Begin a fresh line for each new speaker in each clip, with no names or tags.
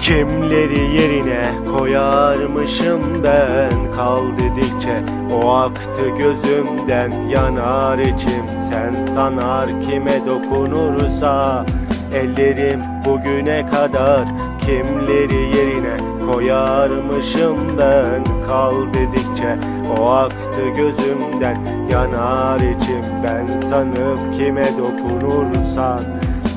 Kimleri yerine koyarmışım ben? Kal dedikçe o aktı gözümden Yanar içim. Sen sanar kime dokunursa Ellerim bugüne kadar. Kimleri yerine koyarmışım ben? Kal dedikçe o aktı gözümden Yanar içim. Ben sanıp kime dokunursan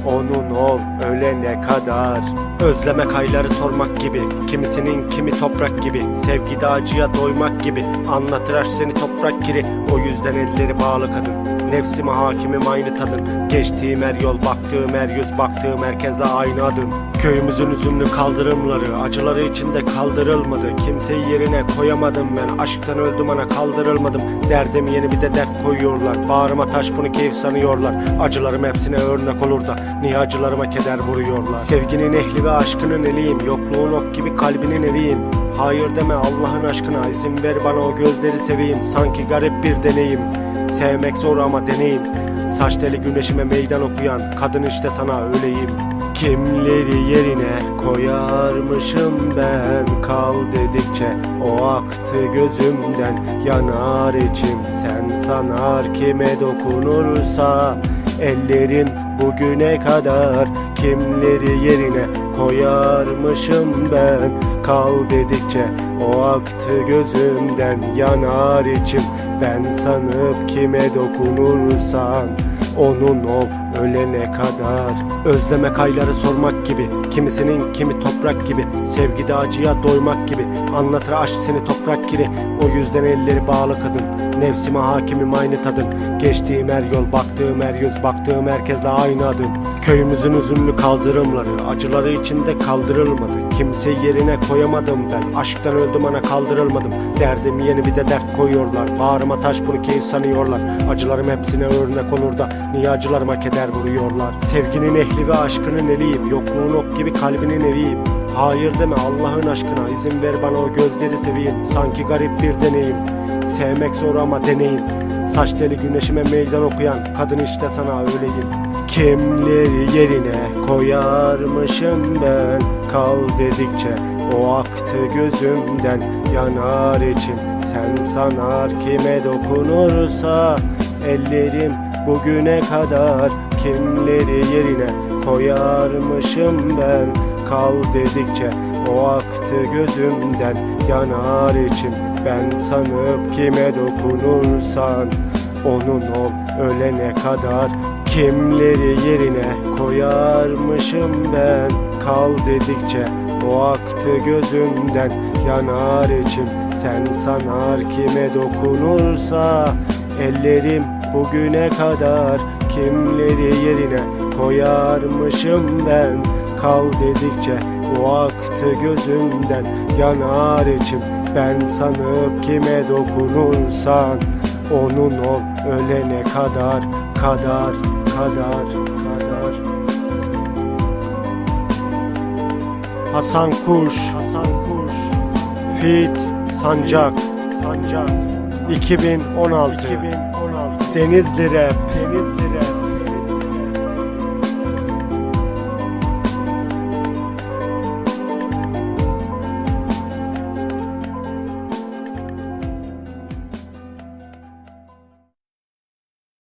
onun ol ölene kadar Özlemek ayları sormak gibi Kimisinin kimi toprak gibi Sevgide acıya doymak gibi Anlatır aşk seni toprak kiri. O yüzden elleri bağlı kadın Nefsime hakimim aynı tadın. Geçtiğim her yol baktığım her yüz Baktığım herkesle aynı adım. Köyümüzün üzümlü kaldırımları Acıları içinde kaldırılmadı. Kimseyi yerine koyamadım ben Aşktan öldüm ana kaldırılmadım. Derdim yeni bir de dert koyuyorlar Bağrıma taş bunu keyif sanıyorlar. Acılarım hepsine örnek olur da Niye acılarıma keder vuruyorlar? Sevginin ehli ve aşkının eliyim Yokluğun ok gibi kalbinin eviyim Hayır deme Allah'ın aşkına izin ver bana o gözleri seveyim. Sanki garip bir deneyim Sevmek zor ama deneyim. Saç teli güneşime meydan okuyan Kadın işte sana öleyim. Kimleri yerine koyarmışım ben? Kal dedikçe o aktı gözümden. Yanar içim sen sanar kime dokunursa. Ellerim bugüne kadar kimleri yerine koyarmışım ben. Kal dedikçe o aktı gözümden yanar içim. Ben sanıp kime dokunursan onun ol ölene kadar Özlemek ayları sormak gibi Kimisinin kimi toprak gibi Sevgide acıya doymak gibi Anlatır aşk seni toprak kiri O yüzden elleri bağlı kadın Nefsime hakimim aynı tadın. Geçtiğim her yol baktığım her yüz Baktığım herkesle aynı adım. Köyümüzün üzümlü kaldırımları Acıları içinde kaldırılmadı. Kimseyi yerine koyamadım ben Aşktan öldüm ana kaldırılmadım. Derdim yeni bir de dert koyuyorlar Bağrıma taş bunu keyif sanıyorlar. Acılarım hepsine örnek olur da Niye acılarıma keder vuruyorlar. Sevginin ehli ve aşkının eliyim. Yokluğun ok gibi kalbinin eviyim. Hayır deme Allah'ın aşkına. İzin ver bana o gözleri seveyim. Sanki garip bir deneyim. Sevmek zor ama deneyim Saç teli güneşime meydan okuyan Kadın işte sana öleyim. Kimleri yerine koyarmışım ben? Kal dedikçe o aktı gözümden. Yanar içim. Sen sanar kime dokunursa Ellerim bugüne kadar kimleri yerine koyarmışım ben? Kal dedikçe o aktı gözümden Yanar içim. Ben sanıp kime dokunursan Onun ol ölene kadar Kimleri yerine koyarmışım ben? Kal dedikçe o aktı gözümden Yanar içim. Sen sanar kime dokunursa Ellerim bugüne kadar kimleri yerine koyarmışım ben? Kal dedikçe o aktı gözümden yanar içim. Ben sanıp kime dokunursan onun ol ölene kadar kadar kadar kadar. Hasan Kuş Hasan Kuş Fit Sancak Sancak 2016 2016 Denizli Rap Denizli Rap